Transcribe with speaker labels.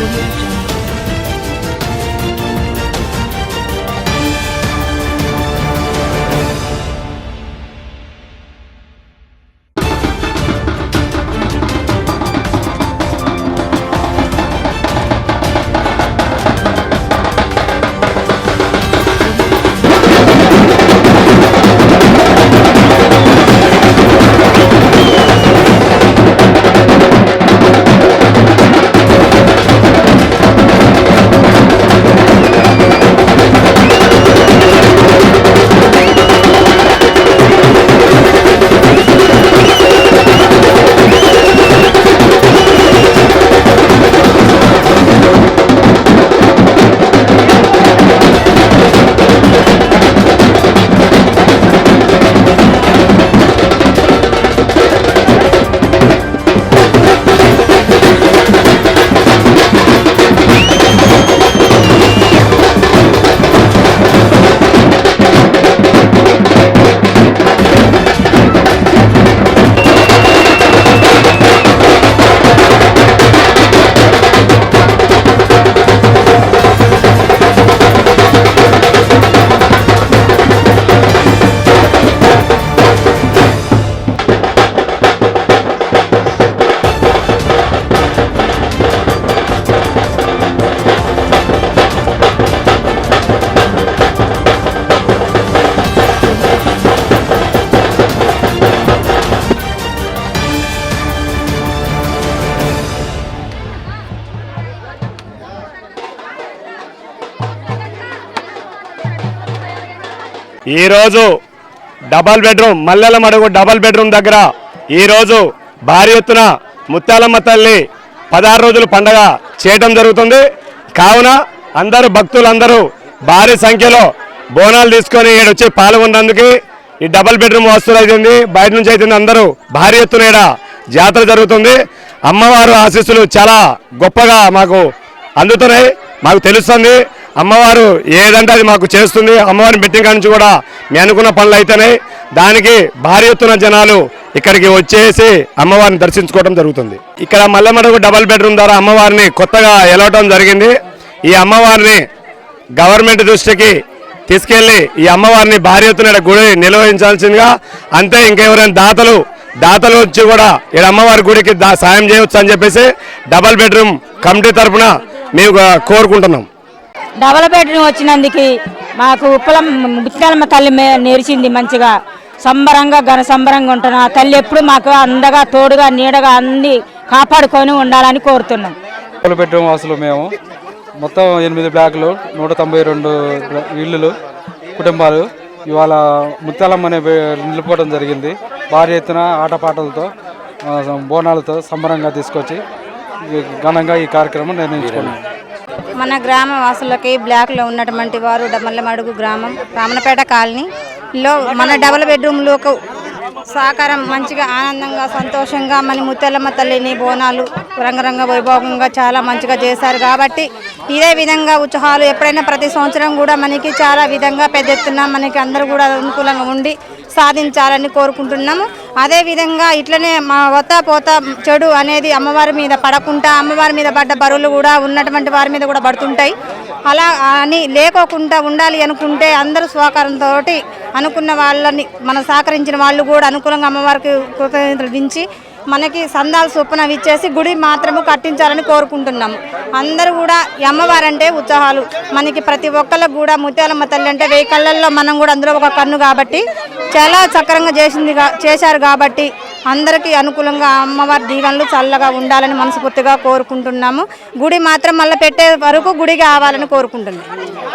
Speaker 1: Thank you. ఈరోజు double bedroom Mallela Madugu double bedroom దగ్గర ఈరోజు భారీ ఎత్తున ముత్యాలమ్మ తల్లి పదహారు రోజుల పండగ చేయటం జరుగుతుంది. కావున అందరూ భక్తులందరూ భారీ సంఖ్యలో బోనాలు తీసుకొని ఈడ వచ్చి పాల్గొన్నందుకు ఈ డబల్ బెడ్రూమ్ వస్తువులు అవుతుంది బయట నుంచి అవుతుంది అందరూ భారీ ఎత్తున ఈడ జాతర జరుగుతుంది. అమ్మవారు ఆశీస్సులు చాలా గొప్పగా మాకు అందుతున్నాయి. మాకు తెలుస్తుంది. అమ్మవారు ఏదంటే అది మాకు చేస్తుంది అమ్మవారిని మెట్టింగ్ నుంచి కూడా మీ అనుకున్న పనులు అయితేనే దానికి భారీ ఎత్తున జనాలు ఇక్కడికి వచ్చేసి అమ్మవారిని దర్శించుకోవడం జరుగుతుంది. ఇక్కడ మల్లెమడుగు డబల్ బెడ్రూమ్ ద్వారా అమ్మవారిని కొత్తగా ఎలవటం జరిగింది. ఈ అమ్మవారిని గవర్నమెంట్ దృష్టికి తీసుకెళ్ళి ఈ అమ్మవారిని భారీ ఎత్తున గుడి నిర్వహించాల్సిందిగా అంతే ఇంకెవరైనా దాతలు దాతలు వచ్చి కూడా ఈ అమ్మవారి గుడికి దా సాయం చేయవచ్చు అని చెప్పేసి డబల్ బెడ్రూమ్ కమిటీ తరఫున మేము కోరుకుంటున్నాం.
Speaker 2: డబల్ బెడ్రూమ్ వచ్చినందుకు మాకు ఉప్పలం ముత్యాలమ్మ తల్లి నేర్చింది మంచిగా. సంబరంగా ఘన సంబరంగా ఉంటున్నాం. ఆ తల్లి ఎప్పుడు మాకు అందగా తోడుగా నీడగా అన్ని కాపాడుకొని ఉండాలని కోరుతున్నాం.
Speaker 3: డబుల్ బెడ్రూమ్ మేము మొత్తం ఎనిమిది బ్లాక్లు నూట తొంభై రెండు ఇళ్ళు కుటుంబాలు. ఇవాళ ముత్యాలమ్మని నిలుపుకోవడం జరిగింది. భారీ ఎత్తున ఆటపాటలతో బోనాలతో సంబరంగా తీసుకొచ్చి ఘనంగా ఈ కార్యక్రమం నిర్ణయించుకున్నాం
Speaker 4: మన గ్రామ వాసులకి బ్లాక్లో ఉన్నటువంటి వారు డమల్లమడుగు గ్రామం రామనపేట కాలనీలో మన డబల్ బెడ్రూమ్లో ఒక సహకారం మంచిగా ఆనందంగా సంతోషంగా మన ముత్యాలమ్మ తల్లిని బోనాలు రంగరంగ వైభోగంగా చాలా మంచిగా చేశారు. కాబట్టి ఇదే విధంగా ఉత్సవాలు ఎప్పుడైనా ప్రతి సంవత్సరం కూడా మనకి చాలా విధంగా పెద్ద ఎత్తున మనకి అందరూ కూడా అనుకూలంగా ఉండి సాధించాలని కోరుకుంటున్నాము. అదేవిధంగా ఇట్లనే మా వత పోత చెడు అనేది అమ్మవారి మీద పడకుండా అమ్మవారి మీద పడ్డ బరువులు కూడా ఉన్నటువంటి వారి మీద కూడా పడుతుంటాయి. అలా అని లేకోకుండా ఉండాలి అనుకుంటే అందరూ సహకారంతో అనుకున్న వాళ్ళని మనం సహకరించిన వాళ్ళు కూడా అనుకూలంగా అమ్మవారికి కృతజ్ఞతలు దించి మనకి సందాలు చొప్పున ఇచ్చేసి గుడి మాత్రము కట్టించాలని కోరుకుంటున్నాము అందరూ కూడా అమ్మవారంటే ఉత్సాహాలు. మనకి ప్రతి ఒక్కళ్ళకు కూడా ముత్యాలమ్మ తల్లి అంటే వెయ్యి కళ్ళల్లో మనం కూడా అందులో ఒక కన్ను కాబట్టి చాలా సక్రంగా చేసింది చేశారు కాబట్టి అందరికీ అనుకూలంగా అమ్మవారి దీవెనలు చల్లగా ఉండాలని మనస్ఫూర్తిగా కోరుకుంటున్నాము. గుడి మాత్రం మళ్ళీ పెట్టే వరకు గుడి కావాలని కోరుకుంటున్నాము